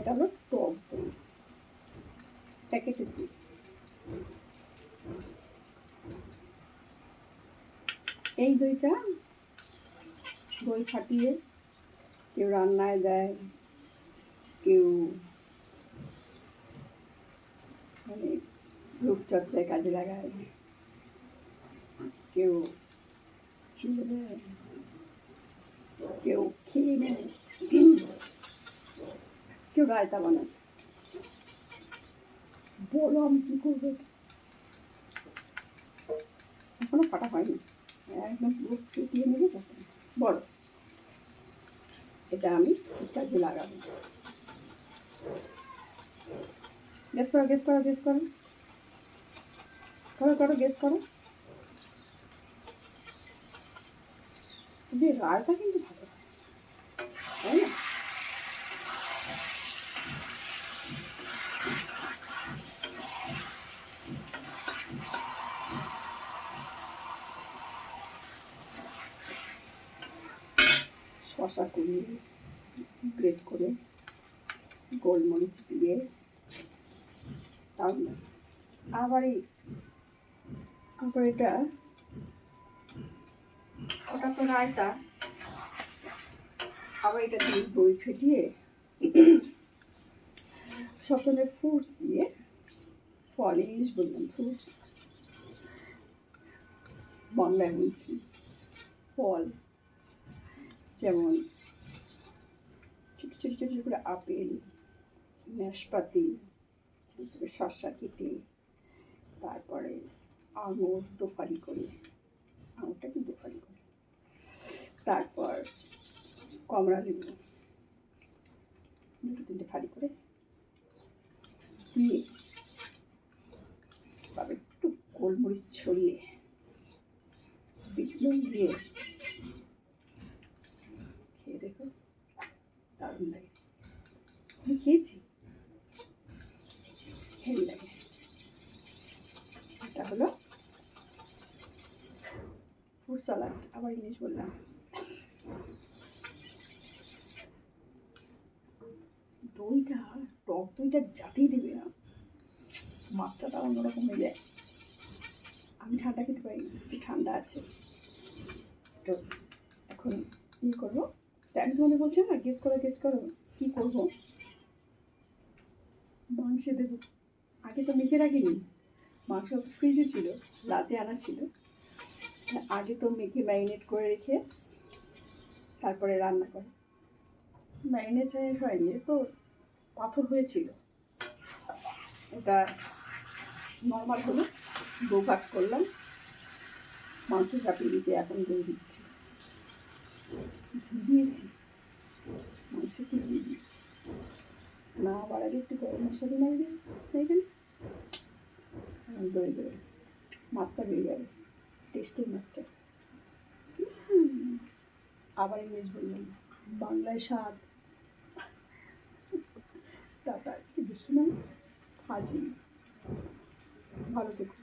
এটা হলো টক দই। প্যাকেটের দই এই দইটা দই ফাটিয়ে কেউ রান্নায় দেয়, কেউ মানে রূপচর্চায় কাজে লাগায়, কেউ কেউ খেয়ে নেয়। কেউ রায়তা বানায় বলো আমি কী করব? এখনও ফাটা হয়নি। একদম পুরো ফুটিয়ে নেবে তখন বলো। এটা আমি কাজে লাগাবো। গেস করো গেস করো গেস করো। করো করো গেস করো। রায়তা কিন্তু ভালো হয়, তাই না শশা কুড়িয়ে গ্রেট করে গোলমরিচ দিয়ে তাহলে আবার এই আবার এটা ওটা তো রায়তা। আবার এটা দিয়ে দই ফেটিয়ে ধরনের ফ্রুটস দিয়ে ফল ইংলিশ বললাম ফ্রুটস বাংলায় বলছি, ফল। যেমন ছোটো ছোটো ছোটো ছোটো করে আপেল, নাশপাতি, ছোটো ছোটো শসা, কেটে তারপরে আঙুর দোফারি করে, আঙুরটা কি দোফারি করে। তারপর কমলা লেবু, দুটো, তিনটে ফালি করে দিয়ে তবে একটু গোলমরিচ ছড়িয়ে বিট নুন দিয়ে খেয়ে দেখো দারুণ লাগে আমি খেয়েছি হেভি লাগে এটা হলো ফ্রুট সালাড আবার ইংলিশ বললাম দইটা টক দইটা যাতেই দেবে না মাত্রাটা অন্যরকম হয়ে যায় আমি ঠান্ডা খেতে পারি একটু ঠান্ডা আছে তো এখন ইয়ে করব। তাই আমি বলছি না গেস করো গেস করো, কী করব? মাংসে দেবো। আগে তো মেখে রাখিনি। মাংস ফ্রিজে ছিল, রাতে আনা ছিল। আগে তো মেখে ম্যারিনেট করে রেখে তারপরে রান্না করে। ম্যারিনেট হয়নি তো পাথর হয়েছিল। এটা নর্মাল হলো, দু ভাগ করলাম। মাংস চাপিয়ে দিয়েছি, এখন দই দিচ্ছি। দিয়েছি। মাংসে ঘি দিয়েছি। না আবার আগে একটু গরম মশলা নাই এখানে দই দই। মাত্রা বেড়ে যাবে। টেস্টের মাত্রা আবার ইংলিশ বললাম। বাংলায় স্বাদ। টাটা। কি দুষ্টু হাজি। ভালো থেকো।